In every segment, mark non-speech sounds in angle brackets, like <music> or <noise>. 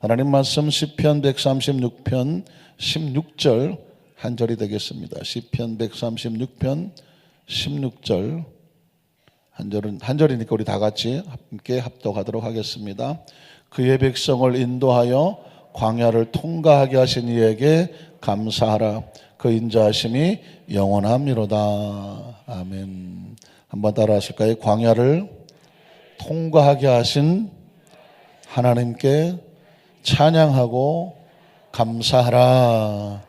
하나님 말씀 시편 136편 16절 한 절이 되겠습니다. 시편 136편 16절 한 절은 한 절이니까 우리 다 같이 함께 합독하도록 하겠습니다. 그의 백성을 인도하여 광야를 통과하게 하신 이에게 감사하라. 그 인자하심이 영원함이로다. 아멘. 한번 따라 하실까요? 광야를 통과하게 하신 하나님께 찬양하고 감사하라.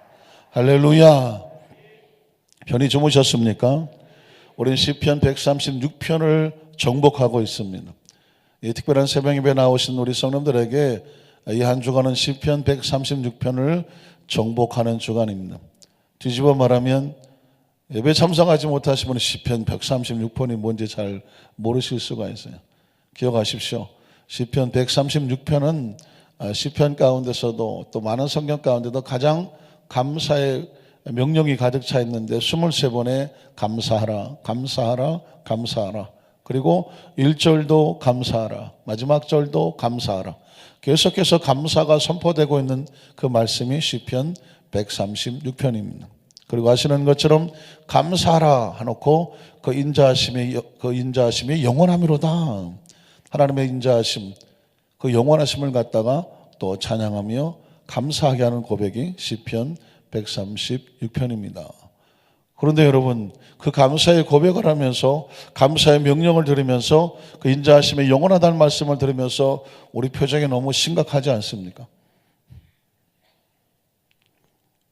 할렐루야. 편히 주무셨습니까? 우리는 시편 136편을 정복하고 있습니다. 이 특별한 새벽 예배 나오신 우리 성도들에게 이 한 주간은 시편 136편을 정복하는 주간입니다. 뒤집어 말하면 예배 참석하지 못하신 분은 시편 136편이 뭔지 잘 모르실 수가 있어요. 기억하십시오. 시편 136편은 아, 시편 가운데서도 또 많은 성경 가운데도 가장 감사의 명령이 가득 차 있는데 23번에 감사하라, 감사하라, 감사하라. 그리고 1절도 감사하라. 마지막 절도 감사하라. 계속해서 감사가 선포되고 있는 그 말씀이 시편 136편입니다. 그리고 아시는 것처럼 감사하라 하놓고 그 인자하심이 그 인자하심이 영원함이로다. 하나님의 인자하심 그 영원하심을 갖다가 또 찬양하며 감사하게 하는 고백이 시편 136편입니다. 그런데 여러분 그 감사의 고백을 하면서 감사의 명령을 들으면서 그 인자하심의 영원하다는 말씀을 들으면서 우리 표정이 너무 심각하지 않습니까?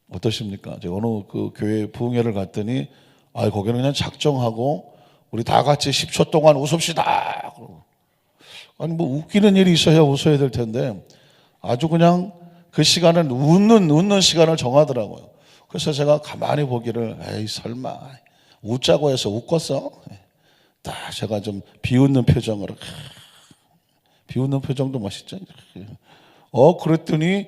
어떠십니까? 제가 어느 그 교회 부흥회를 갔더니 아 거기는 그냥 작정하고 우리 다 같이 10초 동안 웃읍시다. 아니 뭐 웃기는 일이 있어야 웃어야 될 텐데 아주 그냥 그 시간을 웃는 웃는 시간을 정하더라고요. 그래서 제가 가만히 보기를 에이 설마 웃자고 해서 웃겠어? 딱 제가 좀 비웃는 표정으로 비웃는 표정도 멋있죠. 어 그랬더니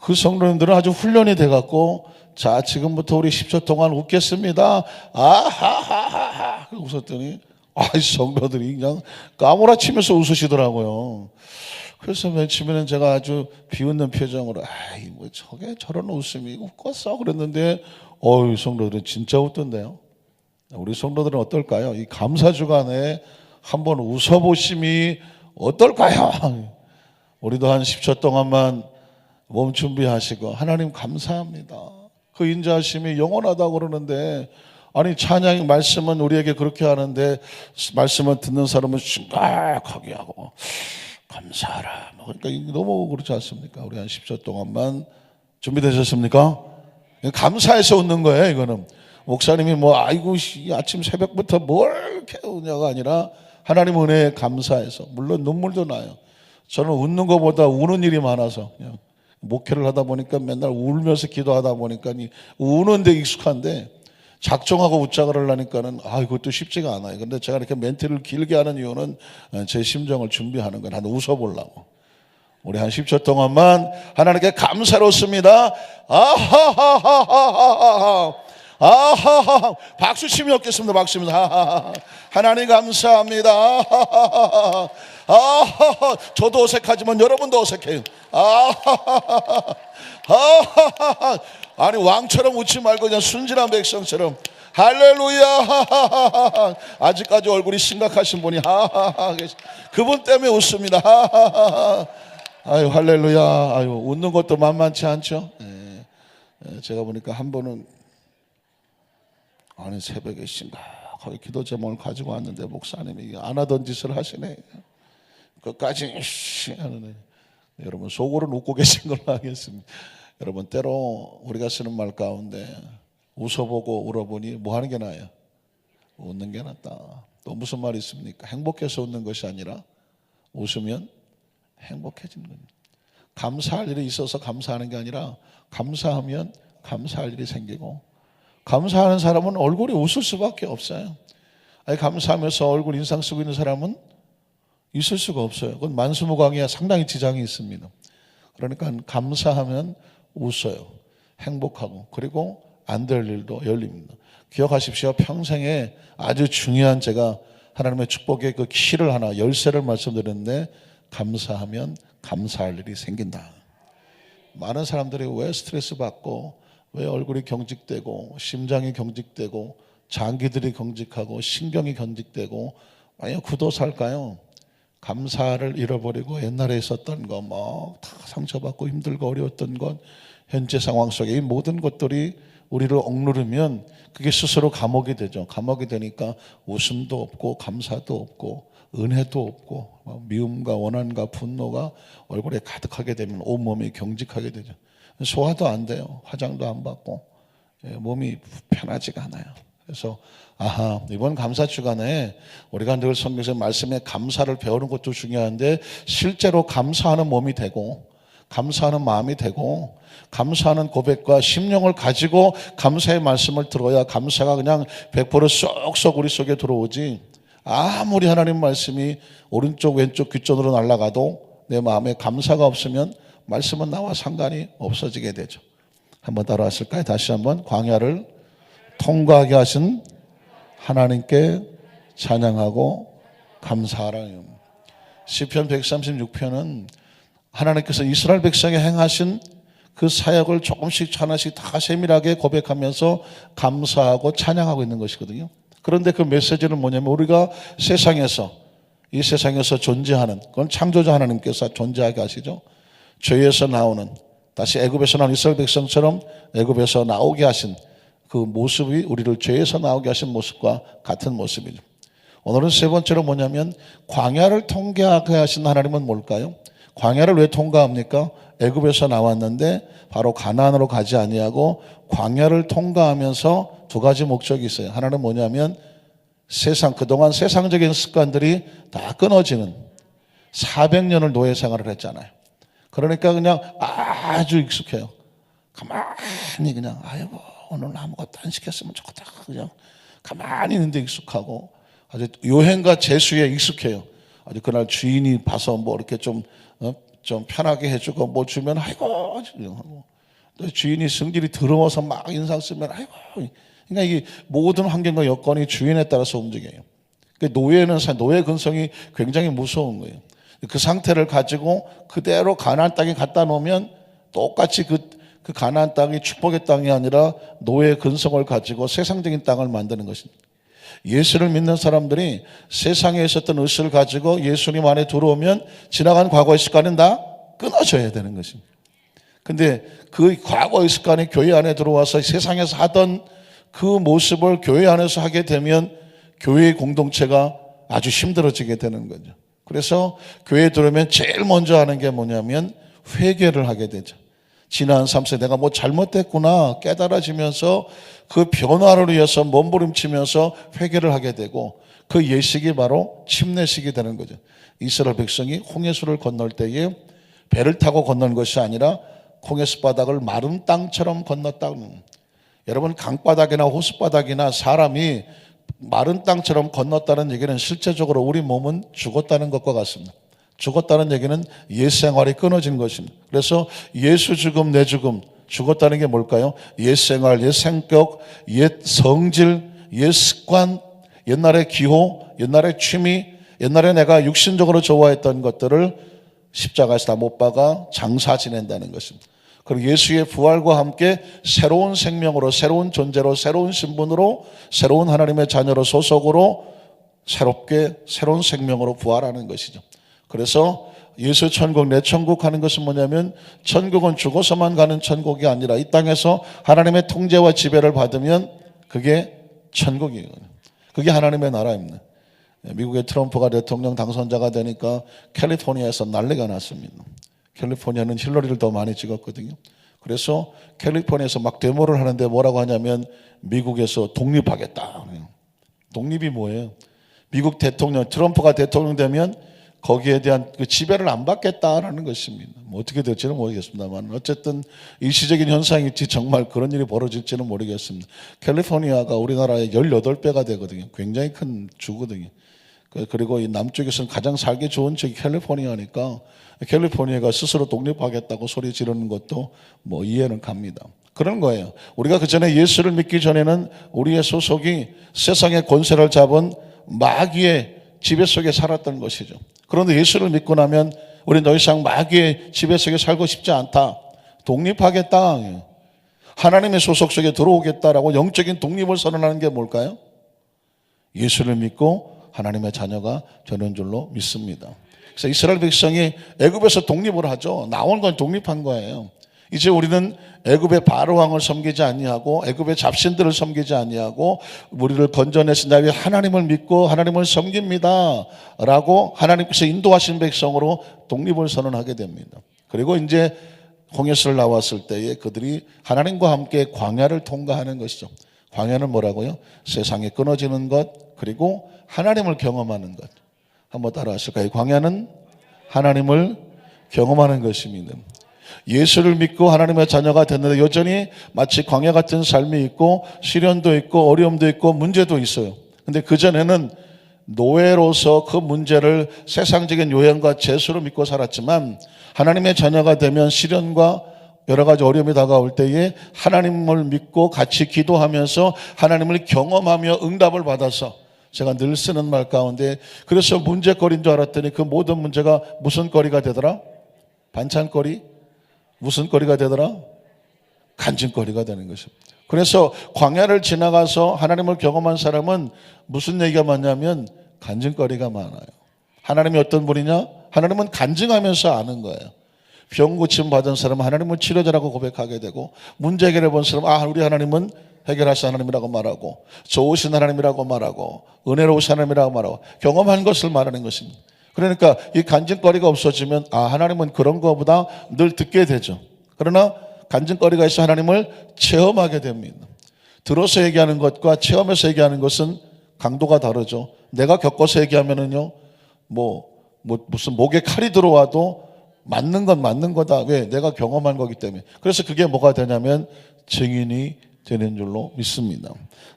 그 성도님들은 아주 훈련이 돼갖고 자 지금부터 우리 10초 동안 웃겠습니다. 아하하하하 웃었더니 아이 성도들이 그냥 까무라치면서 웃으시더라고요. 그래서 맨 처음에는 제가 아주 비웃는 표정으로 아이 뭐 저게 저런 웃음이 웃겠어 그랬는데 어이 성도들은 진짜 웃던데요. 우리 성도들은 어떨까요? 이 감사 주간에 한번 웃어보심이 어떨까요? <laughs> 우리도 한 10초 동안만 몸 준비하시고 하나님 감사합니다. 그 인자하심이 영원하다고 그러는데 아니 찬양의 말씀은 우리에게 그렇게 하는데 말씀을 듣는 사람은 심각하게 하고 감사하라. 뭐 그러니까 너무 그렇지 않습니까? 우리 한 10초 동안만 준비되셨습니까? 감사해서 웃는 거예요, 이거는. 목사님이 뭐, 아이고, 씨, 아침 새벽부터 뭘 웃냐가 아니라 하나님 은혜에 감사해서. 물론 눈물도 나요. 저는 웃는 것보다 우는 일이 많아서 그냥 목회를 하다 보니까 맨날 울면서 기도하다 보니까 이 우는 데 익숙한데 작정하고 웃자 그러려니까는 아 이것도 쉽지가 않아요. 근데 제가 이렇게 멘트를 길게 하는 이유는 제 심정을 준비하는 거예요. 한 웃어보려고. 우리 한 10초 동안만 하나님께 감사롭습니다. 아하하하하하. 아하하. 박수 치면 없겠습니다. 박수 치면서 하하하. 하나님 감사합니다. 아하하하. 아하하. 저도 어색하지만 여러분도 어색해요. 아하하하. 아하하하. 아니 왕처럼 웃지 말고 그냥 순진한 백성처럼 할렐루야 아직까지 얼굴이 심각하신 분이 하하하 그분 때문에 웃습니다. 하하하 아유 할렐루야. 아유 웃는 것도 만만치 않죠? 예. 예, 제가 보니까 한 번은 아니 새벽에 심각하게 기도 제목을 가지고 왔는데 목사님이 안 하던 짓을 하시네. 끝까지 씨 하는 애. 여러분 속으로는 웃고 계신 걸로 하겠습니다 여러분 때로 우리가 쓰는 말 가운데 웃어보고 울어보니 뭐 하는 게 나아요? 웃는 게 낫다. 또 무슨 말이 있습니까? 행복해서 웃는 것이 아니라 웃으면 행복해지는 겁니다. 감사할 일이 있어서 감사하는 게 아니라 감사하면 감사할 일이 생기고 감사하는 사람은 얼굴이 웃을 수밖에 없어요. 아니 감사하면서 얼굴 인상 쓰고 있는 사람은 있을 수가 없어요. 그건 만수무강에 상당히 지장이 있습니다. 그러니까 감사하면 웃어요. 행복하고 그리고 안 될 일도 열립니다. 기억하십시오. 평생에 아주 중요한 제가 하나님의 축복의 그 키를 하나 열쇠를 말씀드렸는데 감사하면 감사할 일이 생긴다. 많은 사람들이 왜 스트레스 받고 왜 얼굴이 경직되고 심장이 경직되고 장기들이 경직하고 신경이 경직되고 왜 구도 살까요? 감사를 잃어버리고 옛날에 있었던 거 뭐 다 상처받고 힘들고 어려웠던 것 현재 상황 속에 이 모든 것들이 우리를 억누르면 그게 스스로 감옥이 되죠. 감옥이 되니까 웃음도 없고 감사도 없고 은혜도 없고 뭐 미움과 원한과 분노가 얼굴에 가득하게 되면 온몸이 경직하게 되죠. 소화도 안 돼요. 화장도 안 받고 예, 몸이 편하지가 않아요. 그래서 아하 이번 감사 주간에 우리가 늘 성경에서 말씀에 감사를 배우는 것도 중요한데 실제로 감사하는 몸이 되고 감사하는 마음이 되고 감사하는 고백과 심령을 가지고 감사의 말씀을 들어야 감사가 그냥 100% 쏙쏙 우리 속에 들어오지 아무리 하나님 말씀이 오른쪽 왼쪽 귓전으로 날아가도 내 마음에 감사가 없으면 말씀은 나와 상관이 없어지게 되죠. 한번 따라하실까요? 다시 한번 광야를 통과하게 하신 하나님께 찬양하고 감사하라. 시편 136편은 하나님께서 이스라엘 백성에 행하신 그 사역을 조금씩 하나씩 다 세밀하게 고백하면서 감사하고 찬양하고 있는 것이거든요. 그런데 그 메시지는 뭐냐면 우리가 세상에서 이 세상에서 존재하는 그건 창조자 하나님께서 존재하게 하시죠. 죄에서 나오는 다시 애굽에서 나온 이스라엘 백성처럼 애굽에서 나오게 하신 그 모습이 우리를 죄에서 나오게 하신 모습과 같은 모습이죠. 오늘은 세 번째로 뭐냐면 광야를 통과하게 하신 하나님은 뭘까요? 광야를 왜 통과합니까? 애굽에서 나왔는데 바로 가나안으로 가지 아니하고 광야를 통과하면서 두 가지 목적이 있어요. 하나는 뭐냐면 세상 그동안 세상적인 습관들이 다 끊어지는 400년을 노예 생활을 했잖아요. 그러니까 그냥 아주 익숙해요. 가만히 그냥 아이고 오늘 아무것도 안 시켰으면 좋겠다. 그냥 가만히 있는데 익숙하고 아주 요행과 재수에 익숙해요. 아주 그날 주인이 봐서 뭐 이렇게 좀, 어? 좀 편하게 해주고 뭐 주면 아이고 하고 또 주인이 성질이 더러워서 막 인상 쓰면 아이고 그러니까 이게 모든 환경과 여건이 주인에 따라서 움직여요. 그 노예는 사- 노예 근성이 굉장히 무서운 거예요. 그 상태를 가지고 그대로 가나안 땅에 갖다 놓으면 똑같이 그, 그 가나안 땅이 축복의 땅이 아니라 노예 근성을 가지고 세상적인 땅을 만드는 것입니다. 예수를 믿는 사람들이 세상에 있었던 의식을 가지고 예수님 안에 들어오면 지나간 과거의 습관은 다 끊어져야 되는 것입니다. 근데 그 과거의 습관이 교회 안에 들어와서 세상에서 하던 그 모습을 교회 안에서 하게 되면 교회의 공동체가 아주 힘들어지게 되는 거죠. 그래서 교회에 들어오면 제일 먼저 하는 게 뭐냐면 회개를 하게 되죠. 지난 3세 내가 뭐 잘못됐구나 깨달아지면서 그 변화를 위해서 몸부림치면서 회개를 하게 되고 그 예식이 바로 침례식이 되는 거죠. 이스라엘 백성이 홍해수를 건널 때에 배를 타고 건넌 것이 아니라 홍해수 바닥을 마른 땅처럼 건넜다는 여러분 강바닥이나 호수바닥이나 사람이 마른 땅처럼 건넜다는 얘기는 실제적으로 우리 몸은 죽었다는 것과 같습니다. 죽었다는 얘기는 옛 생활이 끊어진 것입니다. 그래서 예수 죽음 내 죽음 죽었다는 게 뭘까요? 옛 생활, 옛 성격, 옛 성질, 옛 습관, 옛날의 기호, 옛날의 취미, 옛날에 내가 육신적으로 좋아했던 것들을 십자가에서 다 못 박아 장사 지낸다는 것입니다. 그리고 예수의 부활과 함께 새로운 생명으로, 새로운 존재로, 새로운 신분으로, 새로운 하나님의 자녀로 소속으로 새롭게 새로운 생명으로 부활하는 것이죠. 그래서 예수 천국, 내 천국 하는 것은 뭐냐면 천국은 죽어서만 가는 천국이 아니라 이 땅에서 하나님의 통제와 지배를 받으면 그게 천국이에요. 그게 하나님의 나라입니다. 미국의 트럼프가 대통령 당선자가 되니까 캘리포니아에서 난리가 났습니다. 캘리포니아는 힐러리를 더 많이 찍었거든요. 그래서 캘리포니아에서 막 데모를 하는데 뭐라고 하냐면 미국에서 독립하겠다. 독립이 뭐예요? 미국 대통령 트럼프가 대통령 되면 거기에 대한 그 지배를 안 받겠다라는 것입니다. 뭐 어떻게 될지는 모르겠습니다만 어쨌든 일시적인 현상일지 정말 그런 일이 벌어질지는 모르겠습니다. 캘리포니아가 우리나라의 18배가 되거든요. 굉장히 큰 주거든요. 그- 그리고 이 남쪽에서는 가장 살기 좋은 지역이 캘리포니아니까 캘리포니아가 스스로 독립하겠다고 소리 지르는 것도 뭐 이해는 갑니다. 그런 거예요. 우리가 그 전에 예수를 믿기 전에는 우리의 소속이 세상의 권세를 잡은 마귀의 지배 속에 살았던 것이죠. 그런데 예수를 믿고 나면 우리 더 이상 마귀의 지배 속에 살고 싶지 않다. 독립하겠다. 하나님의 소속 속에 들어오겠다라고 영적인 독립을 선언하는 게 뭘까요? 예수를 믿고 하나님의 자녀가 되는 줄로 믿습니다. 그래서 이스라엘 백성이 애굽에서 독립을 하죠. 나온 건 독립한 거예요. 이제 우리는 애굽의 바로 왕을 섬기지 아니하고 애굽의 잡신들을 섬기지 아니하고 우리를 건져내신 다윗 하나님을 믿고 하나님을 섬깁니다라고 하나님께서 인도하신 백성으로 독립을 선언하게 됩니다. 그리고 이제 홍해수를 나왔을 때에 그들이 하나님과 함께 광야를 통과하는 것이죠. 광야는 뭐라고요? 세상에 끊어지는 것 그리고 하나님을 경험하는 것. 한번 따라 하실까요? 광야는 하나님을 경험하는 것입니다. 예수를 믿고 하나님의 자녀가 됐는데 여전히 마치 광야 같은 삶이 있고 시련도 있고 어려움도 있고 문제도 있어요. 근데 그전에는 노예로서 그 문제를 세상적인 요행과 재수로 믿고 살았지만 하나님의 자녀가 되면 시련과 여러 가지 어려움이 다가올 때에 하나님을 믿고 같이 기도하면서 하나님을 경험하며 응답을 받아서 제가 늘 쓰는 말 가운데 그래서 문제거리인 줄 알았더니 그 모든 문제가 무슨 거리가 되더라? 반찬거리? 무슨 거리가 되더라? 간증거리가 되는 것입니다. 그래서 광야를 지나가서 하나님을 경험한 사람은 무슨 얘기가 많냐면 간증거리가 많아요. 하나님이 어떤 분이냐? 하나님은 간증하면서 아는 거예요. 병 고침 받은 사람은 하나님은 치료자라고 고백하게 되고 문제 해결해 본 사람은 아 우리 하나님은 해결하신 하나님이라고 말하고 좋으신 하나님이라고 말하고 은혜로우신 하나님이라고 말하고 경험한 것을 말하는 것입니다. 그러니까 이 간증거리가 없어지면 아 하나님은 그런 것보다 늘 듣게 되죠. 그러나 간증거리가 있어 하나님을 체험하게 됩니다. 들어서 얘기하는 것과 체험해서 얘기하는 것은 강도가 다르죠. 내가 겪어서 얘기하면은요, 뭐, 뭐 무슨 목에 칼이 들어와도 맞는 건 맞는 거다. 왜? 내가 경험한 거기 때문에. 그래서 그게 뭐가 되냐면 증인이 되는 줄로 믿습니다.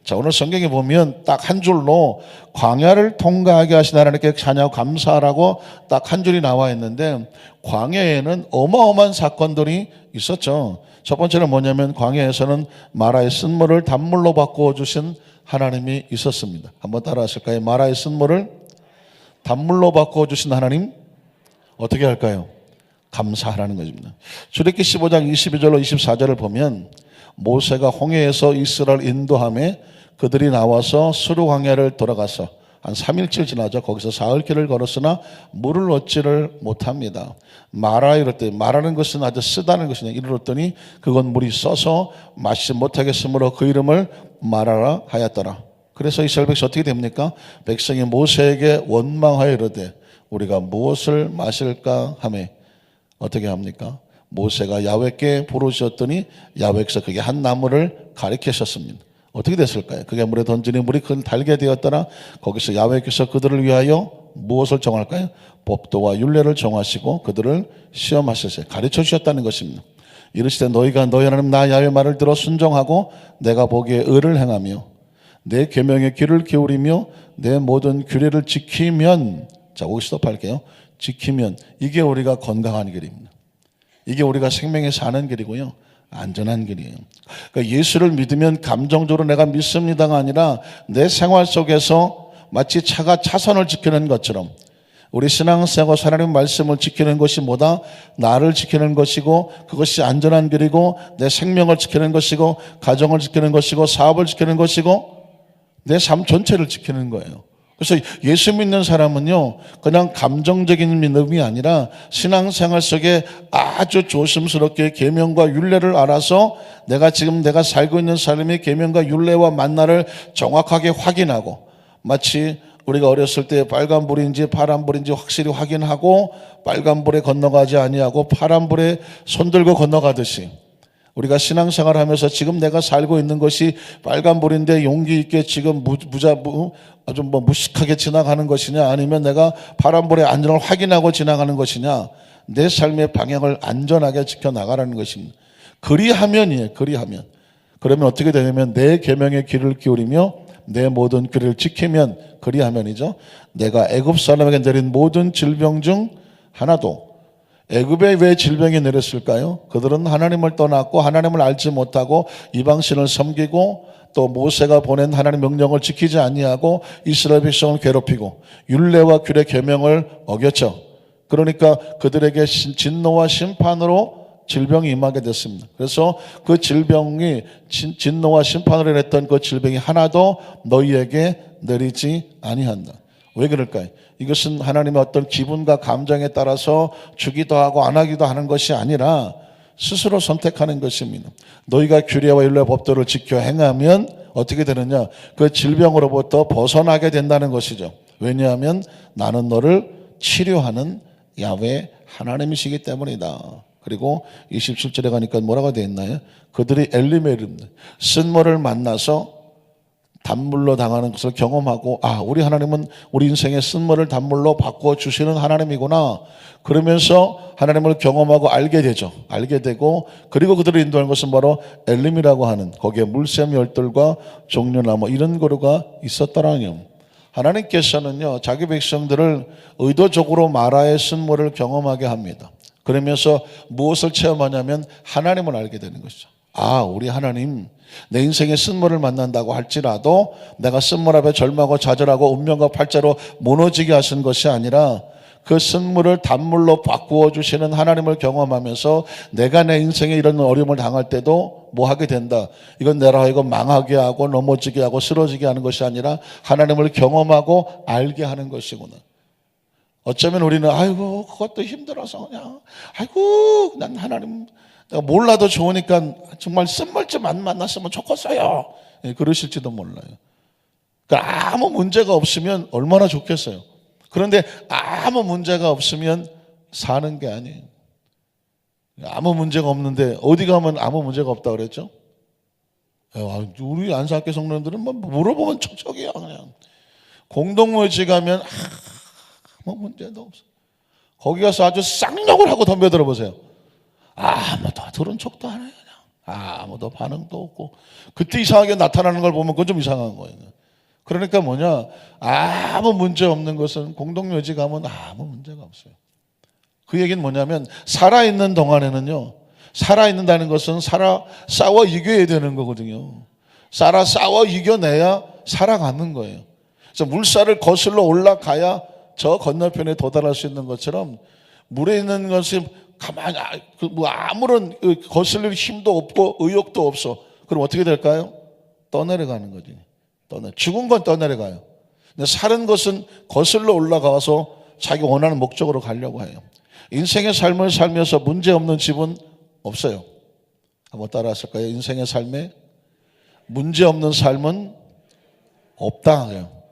자, 오늘 성경에 보면 딱 한 줄로 광야를 통과하게 하신 하나님께 자녀 감사하라고 딱 한 줄이 나와 있는데 광야에는 어마어마한 사건들이 있었죠. 첫 번째는 뭐냐면 광야에서는 마라의 쓴물을 단물로 바꾸어 주신 하나님이 있었습니다. 한번 따라 하실까요? 마라의 쓴물을 단물로 바꾸어 주신 하나님 어떻게 할까요? 감사하라는 것입니다. 출애기 15장 22절로 24절을 보면 모세가 홍해에서 이스라엘 인도함에 그들이 나와서 수르 광야를 돌아가서 한 3일쯤 지나죠. 거기서 사흘 길을 걸었으나 물을 얻지를 못합니다. 마라 이럴 때 마라는 것은 아주 쓰다는 것이냐 이르렀더니 그건 물이 써서 마시지 못하겠으므로 그 이름을 마라라 하였더라. 그래서 이스라엘 백성 어떻게 됩니까? 백성이 모세에게 원망하여 이르되 우리가 무엇을 마실까 하매 어떻게 합니까? 모세가 야외께 부르셨더니 야외에서 그게 한 나무를 가리키셨습니다. 어떻게 됐을까요? 그게 물에 던지니 물이 큰 달게 되었더라. 거기서 야외께서 그들을 위하여 무엇을 정할까요? 법도와 율례를 정하시고 그들을 시험하셨어요. 가르쳐 주셨다는 것입니다. 이르시되 너희가 너희 하나님 나 야외 말을 들어 순종하고 내가 보기에 의를 행하며 내 계명의 귀를 기울이며 내 모든 규례를 지키면 자 거기 스톱할게요. 지키면 이게 우리가 건강한 길입니다. 이게 우리가 생명에 사는 길이고요. 안전한 길이에요. 그러니까 예수를 믿으면 감정적으로 내가 믿습니다가 아니라 내 생활 속에서 마치 차가 차선을 지키는 것처럼 우리 신앙생활 하나님 말씀을 지키는 것이 뭐다? 나를 지키는 것이고 그것이 안전한 길이고 내 생명을 지키는 것이고 가정을 지키는 것이고 사업을 지키는 것이고 내 삶 전체를 지키는 거예요. 그래서 예수 믿는 사람은요, 그냥 감정적인 믿음이 아니라 신앙생활 속에 아주 조심스럽게 계명과 율례를 알아서 내가 지금 내가 살고 있는 삶의 계명과 율례와 만나를 정확하게 확인하고 마치 우리가 어렸을 때 빨간불인지 파란불인지 확실히 확인하고 빨간불에 건너가지 아니하고 파란불에 손들고 건너가듯이 우리가 신앙생활 하면서 지금 내가 살고 있는 것이 빨간불인데 용기 있게 지금 무, 무자, 무, 아주 뭐 무식하게 지나가는 것이냐 아니면 내가 파란불의 안전을 확인하고 지나가는 것이냐 내 삶의 방향을 안전하게 지켜나가라는 것입니다. 그리하면이에요. 그리하면. 그러면 어떻게 되냐면 내 계명의 귀를 기울이며 내 모든 규례를 지키면 그리하면이죠. 내가 애굽 사람에게 내린 모든 질병 중 하나도 애굽에 왜 질병이 내렸을까요? 그들은 하나님을 떠났고 하나님을 알지 못하고 이방신을 섬기고 또 모세가 보낸 하나님 명령을 지키지 아니하고 이스라엘 백성을 괴롭히고 율례와 규례 계명을 어겼죠. 그러니까 그들에게 신- 진노와 심판으로 질병이 임하게 됐습니다. 그래서 그 질병이 진- 진노와 심판을 했던 그 질병이 하나도 너희에게 내리지 아니한다. 왜 그럴까요? 이것은 하나님의 어떤 기분과 감정에 따라서 주기도 하고 안 하기도 하는 것이 아니라 스스로 선택하는 것입니다. 너희가 규례와 율례 법도를 지켜 행하면 어떻게 되느냐? 그 질병으로부터 벗어나게 된다는 것이죠. 왜냐하면 나는 너를 치료하는 야외 하나님이시기 때문이다. 그리고 27절에 가니까 뭐라고 되어 있나요? 그들이 엘리메름 쓴물을 만나서 단물로 당하는 것을 경험하고 아 우리 하나님은 우리 인생의 쓴물을 단물로 바꾸어 주시는 하나님이구나. 그러면서 하나님을 경험하고 알게 되죠. 알게 되고 그리고 그들을 인도하는 것은 바로 엘림이라고 하는 거기에 물샘 열들과 종려나무 이런 거류가 있었다라는 점 하나님께서는요 자기 백성들을 의도적으로 마라의 쓴물을 경험하게 합니다. 그러면서 무엇을 체험하냐면 하나님을 알게 되는 것이죠. 아 우리 하나님 내 인생에 쓴물을 만난다고 할지라도 내가 쓴물 앞에 절망하고 좌절하고 운명과 팔자로 무너지게 하신 것이 아니라 그 쓴물을 단물로 바꾸어 주시는 하나님을 경험하면서 내가 내 인생에 이런 어려움을 당할 때도 뭐 하게 된다. 이건 내라 하여금 망하게 하고 넘어지게 하고 쓰러지게 하는 것이 아니라 하나님을 경험하고 알게 하는 것이구나. 어쩌면 우리는 아이고 그것도 힘들어서 그냥 아이고 난 하나님 몰라도 좋으니까 정말 쓴물 좀 안 만났으면 좋겠어요. 예, 그러실지도 몰라요. 그러니까 아무 문제가 없으면 얼마나 좋겠어요. 그런데 아무 문제가 없으면 사는 게 아니에요. 아무 문제가 없는데 어디 가면 아무 문제가 없다 그랬죠? 야, 우리 안사학교 성도들은 뭐 물어보면 척척이야 그냥. 공동묘지 가면 아무 문제도 없어. 거기 가서 아주 쌍욕을 하고 덤벼들어 보세요. 아무도 들은 척도 안 해요. 그냥. 아무도 반응도 없고. 그때 이상하게 나타나는 걸 보면 그건 좀 이상한 거예요. 그러니까 뭐냐. 아무 문제 없는 것은 공동묘지 가면 아무 문제가 없어요. 그 얘기는 뭐냐면 살아있는 동안에는요. 살아있는다는 것은 살아 싸워 이겨야 되는 거거든요. 살아 싸워 이겨내야 살아가는 거예요. 그래서 물살을 거슬러 올라가야 저 건너편에 도달할 수 있는 것처럼 물에 있는 것이 가만히 아- 그뭐 아무런 그 거슬릴 힘도 없고 의욕도 없어. 그럼 어떻게 될까요? 떠내려가는 거지. 떠내. 죽은 건 떠내려가요. 근데 사는 것은 거슬러 올라가서 자기 원하는 목적으로 가려고 해요. 인생의 삶을 살면서 문제 없는 집은 없어요. 한번 따라하실까요? 인생의 삶에 문제 없는 삶은 없다. 그래요.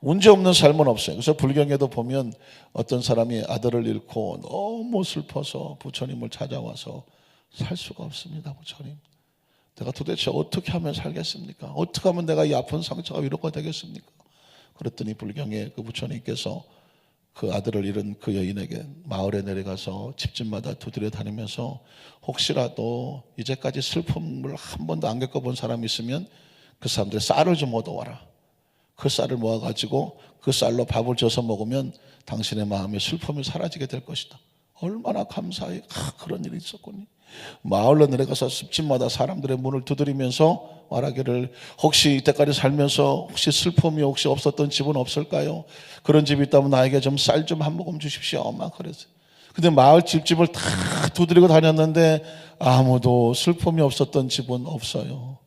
문제 없는 삶은 없어요. 그래서 불경에도 보면 어떤 사람이 아들을 잃고 너무 슬퍼서 부처님을 찾아와서 살 수가 없습니다. 부처님. 내가 도대체 어떻게 하면 살겠습니까? 어떻게 하면 내가 이 아픈 상처가 위로가 되겠습니까? 그랬더니 불경에 그 부처님께서 그 아들을 잃은 그 여인에게 마을에 내려가서 집집마다 두드려 다니면서 혹시라도 이제까지 슬픔을 한 번도 안 겪어본 사람이 있으면 그 사람들 쌀을 좀 얻어와라. 그 쌀을 모아가지고 그 쌀로 밥을 줘서 먹으면 당신의 마음의 슬픔이 사라지게 될 것이다. 얼마나 감사해. 아, 그런 일이 있었군요. 마을로 내려가서 습집마다 사람들의 문을 두드리면서 말하기를 혹시 이때까지 살면서 혹시 슬픔이 혹시 없었던 집은 없을까요? 그런 집이 있다면 나에게 좀 쌀 좀 한 모금 주십시오. 막 그랬어요. 근데 마을 집집을 다 두드리고 다녔는데 아무도 슬픔이 없었던 집은 없어요.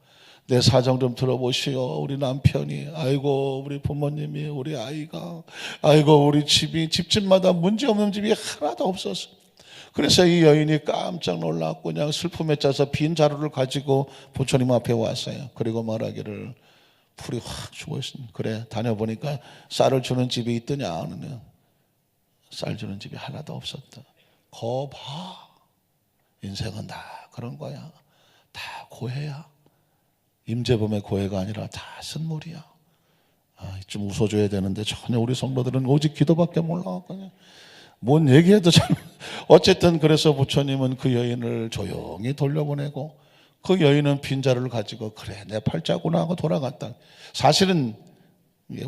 내 사정 좀 들어보시오. 우리 남편이, 아이고, 우리 부모님이, 우리 아이가, 아이고, 우리 집이, 집집마다 문제 없는 집이 하나도 없었어. 그래서 이 여인이 깜짝 놀랐고 그냥 슬픔에 짜서 빈 자루를 가지고 부처님 앞에 왔어요. 그리고 말하기를 풀이 확 죽어있습니다. 그래, 다녀보니까 쌀을 주는 집이 있더냐? 하느냐. 쌀 주는 집이 하나도 없었다. 거 봐. 인생은 다 그런 거야. 다 고해야. 임재범의 고해가 아니라 다 쓴물이야. 아, 좀 웃어줘야 되는데 전혀 우리 성도들은 오직 기도밖에 몰라. 뭔 얘기해도 잘. <laughs> 어쨌든 그래서 부처님은 그 여인을 조용히 돌려보내고 그 여인은 빈자루를 가지고 그래 내 팔자구나 하고 돌아갔다. 사실은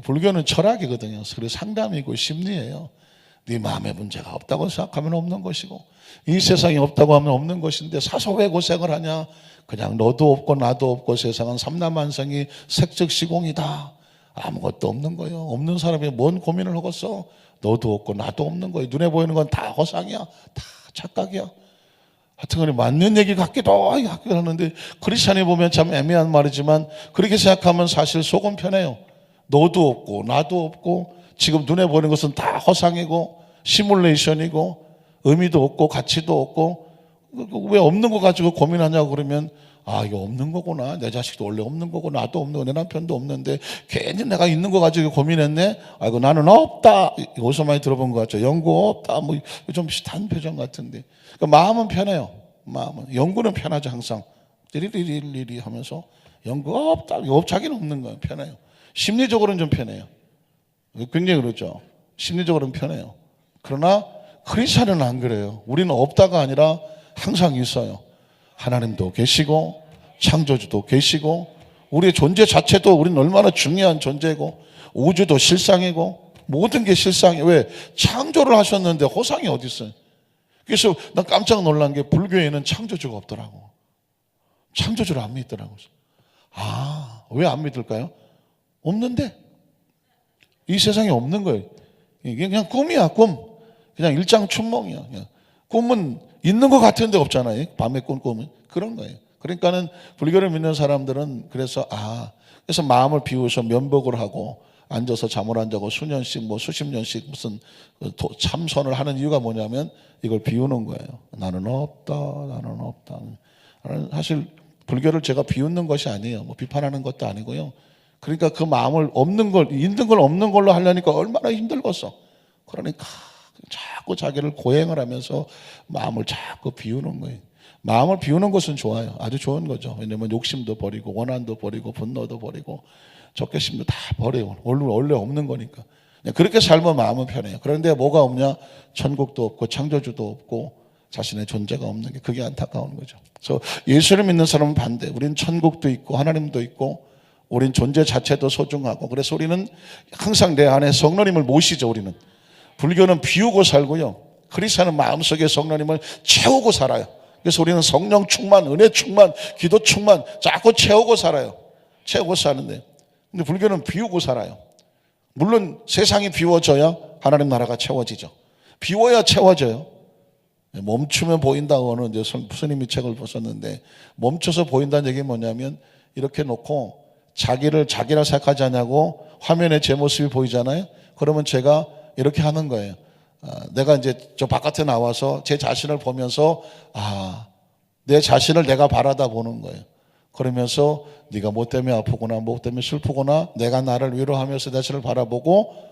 불교는 철학이거든요. 그리고 상담이고 심리예요. 네 마음에 문제가 없다고 생각하면 없는 것이고 이 세상이 없다고 하면 없는 것인데 사서 왜 고생을 하냐? 그냥 너도 없고 나도 없고 세상은 삼남한성이 색적 시공이다. 아무것도 없는 거예요. 없는 사람이 뭔 고민을 하겠어? 너도 없고 나도 없는 거예요. 눈에 보이는 건 다 허상이야. 다 착각이야. 하여튼 간에 맞는 얘기 같기도 하기도 하는데 크리스찬이 보면 참 애매한 말이지만 그렇게 생각하면 사실 속은 편해요. 너도 없고 나도 없고 지금 눈에 보이는 것은 다 허상이고 시뮬레이션이고 의미도 없고 가치도 없고 왜 없는 거 가지고 고민하냐고 그러면 아 이거 없는 거구나. 내 자식도 원래 없는 거고 나도 없는 거내 남편도 없는데 괜히 내가 있는 거 가지고 고민했네? 아이고 나는 없다. 어디서 많이 들어본 것 같죠? 연구 없다. 뭐 좀 비슷한 표정 같은데. 그러니까 마음은 편해요. 마음은. 연구는 편하죠 항상. 띠리리리리 하면서. 연구 없다. 없 자기는 없는 거예요. 편해요 심리적으로는 좀 편해요 굉장히 그렇죠 심리적으로는 편해요 그러나 크리스찬은 안 그래요 우리는 없다가 아니라 항상 있어요 하나님도 계시고 창조주도 계시고 우리의 존재 자체도 우리는 얼마나 중요한 존재고 우주도 실상이고 모든 게 실상이 왜 창조를 하셨는데 호상이 어디 있어요? 그래서 난 깜짝 놀란 게 불교에는 창조주가 없더라고. 창조주를 안 믿더라고. 아, 왜 안 믿을까요? 없는데. 이 세상에 없는 거예요. 이게 그냥 꿈이야, 꿈. 그냥 일장춘몽이야. 그냥. 꿈은 있는 것 같은데 없잖아요. 밤에 꾼 꿈은. 그런 거예요. 그러니까는 불교를 믿는 사람들은 그래서 아, 그래서 마음을 비우셔 면복을 하고 앉아서 잠을 안 자고 수년씩 뭐 수십 년씩 무슨 그 도- 참선을 하는 이유가 뭐냐면 이걸 비우는 거예요. 나는 없다, 나는 없다. 사실 불교를 제가 비웃는 것이 아니에요. 뭐 비판하는 것도 아니고요. 그러니까 그 마음을 없는 걸 있는 걸 없는 걸로 하려니까 얼마나 힘들겠어. 그러니까 자꾸 자기를 고행을 하면서 마음을 자꾸 비우는 거예요. 마음을 비우는 것은 좋아요. 아주 좋은 거죠. 왜냐면 욕심도 버리고 원한도 버리고 분노도 버리고 적개심도 다 버려요. 원래 원래 없는 거니까. 그렇게 살면 마음은 편해요. 그런데 뭐가 없냐? 천국도 없고 창조주도 없고 자신의 존재가 없는 게 그게 안타까운 거죠. 그래서 예수를 믿는 사람은 반대. 우리는 천국도 있고 하나님도 있고 우린 존재 자체도 소중하고 그래서 우리는 항상 내 안에 성령님을 모시죠. 우리는 불교는 비우고 살고요. 크리스천은 마음속에 성령님을 채우고 살아요. 그래서 우리는 성령 충만, 은혜 충만, 기도 충만 자꾸 채우고 살아요. 채우고 사는데. 근데 불교는 비우고 살아요. 물론 세상이 비워져야 하나님 나라가 채워지죠. 비워야 채워져요. 멈추면 보인다고는 이제 선- 스님이 책을 썼는데 멈춰서 보인다는 얘기 뭐냐면 이렇게 놓고 자기를 자기라 생각하지 않냐고 화면에 제 모습이 보이잖아요. 그러면 제가 이렇게 하는 거예요. 아, 내가 이제 저 바깥에 나와서 제 자신을 보면서 아, 내 자신을 내가 바라다 보는 거예요. 그러면서 네가 뭐 때문에 아프거나 뭐 때문에 슬프거나 내가 나를 위로하면서 내 자신을 바라보고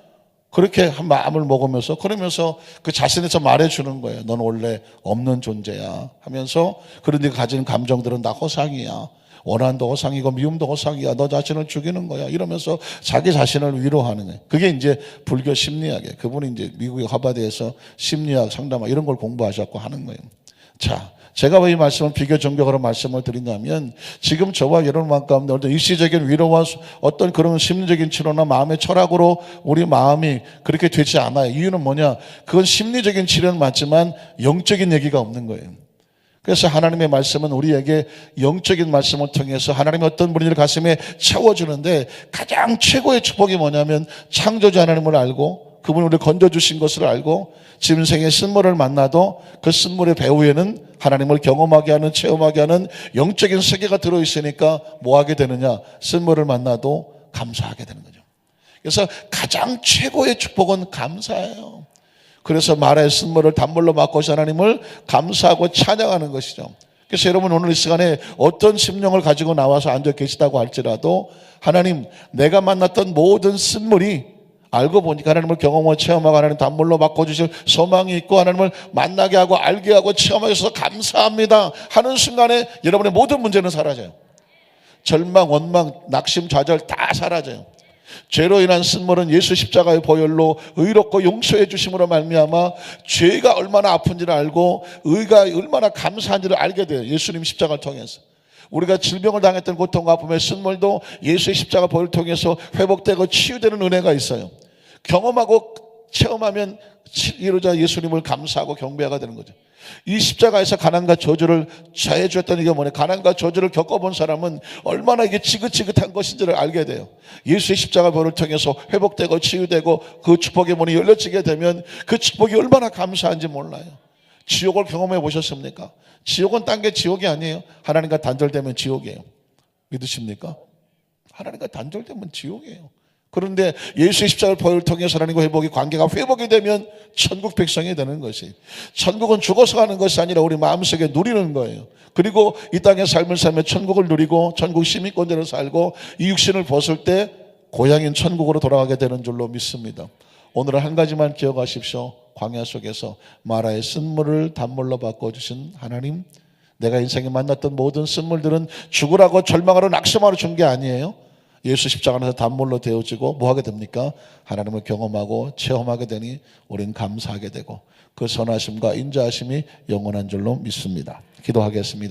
그렇게 한 마음을 먹으면서 그러면서 그 자신에서 말해주는 거예요. 넌 원래 없는 존재야 하면서 그런 네가 가진 감정들은 다 허상이야. 원한도 허상이고 미움도 허상이야. 너 자신을 죽이는 거야. 이러면서 자기 자신을 위로하는 거예요. 그게 이제 불교 심리학이에요. 그분이 이제 미국의 하버드에서 심리학 상담학 이런 걸 공부하셨고 하는 거예요. 자, 제가 왜 이 말씀을 비교 종교로 말씀을 드리냐면 지금 저와 여러분 가운데 어떤 일시적인 위로와 수- 어떤 그런 심리적인 치료나 마음의 철학으로 우리 마음이 그렇게 되지 않아요. 이유는 뭐냐? 그건 심리적인 치료는 맞지만 영적인 얘기가 없는 거예요. 그래서 하나님의 말씀은 우리에게 영적인 말씀을 통해서 하나님의 어떤 분을 가슴에 채워주는데 가장 최고의 축복이 뭐냐면 창조주 하나님을 알고 그분이 우리를 건져주신 것을 알고 생에 쓴물을 만나도 그 쓴물의 배후에는 하나님을 경험하게 하는 체험하게 하는 영적인 세계가 들어있으니까 뭐 하게 되느냐 쓴물을 만나도 감사하게 되는 거죠. 그래서 가장 최고의 축복은 감사예요. 그래서 말의 쓴물을 단물로 바꿔서 하나님을 감사하고 찬양하는 것이죠. 그래서 여러분 오늘 이 시간에 어떤 심령을 가지고 나와서 앉아 계시다고 할지라도 하나님 내가 만났던 모든 쓴물이 알고 보니까 하나님을 경험하고 체험하고 하나님 단물로 바꿔주실 소망이 있고 하나님을 만나게 하고 알게 하고 체험하게 해서 감사합니다 하는 순간에 여러분의 모든 문제는 사라져요. 절망, 원망, 낙심, 좌절 다 사라져요. 죄로 인한 쓴물은 예수 십자가의 보혈로 의롭고 용서해 주심으로 말미암아 죄가 얼마나 아픈지를 알고 의가 얼마나 감사한지를 알게 돼요. 예수님 십자가를 통해서. 우리가 질병을 당했던 고통과 아픔의 쓴물도 예수의 십자가 보혈을 통해서 회복되고 치유되는 은혜가 있어요. 경험하고 체험하면 이루자 예수님을 감사하고 경배하게 되는 거죠. 이 십자가에서 가난과 저주를 자해 주었다는 게 뭐냐? 가난과 저주를 겪어본 사람은 얼마나 이게 지긋지긋한 것인지를 알게 돼요. 예수의 십자가 벌을 통해서 회복되고 치유되고 그 축복의 문이 열려지게 되면 그 축복이 얼마나 감사한지 몰라요. 지옥을 경험해 보셨습니까? 지옥은 딴 게 지옥이 아니에요. 하나님과 단절되면 지옥이에요. 믿으십니까? 하나님과 단절되면 지옥이에요. 그런데 예수의 십자가를 벌을 통해서 하나님과 회복이 관계가 회복이 되면 천국 백성이 되는 것이. 천국은 죽어서 가는 것이 아니라 우리 마음속에 누리는 거예요. 그리고 이 땅의 삶을 살며 천국을 누리고 천국 시민권자로 살고 이 육신을 벗을 때 고향인 천국으로 돌아가게 되는 줄로 믿습니다. 오늘은 한 가지만 기억하십시오. 광야 속에서 마라의 쓴물을 단물로 바꿔주신 하나님. 내가 인생에 만났던 모든 쓴물들은 죽으라고 절망하러 낙심하러 준 게 아니에요. 예수 십자가 안에서 단물로 되어지고 뭐 하게 됩니까? 하나님을 경험하고 체험하게 되니 우리는 감사하게 되고 그 선하심과 인자하심이 영원한 줄로 믿습니다. 기도하겠습니다.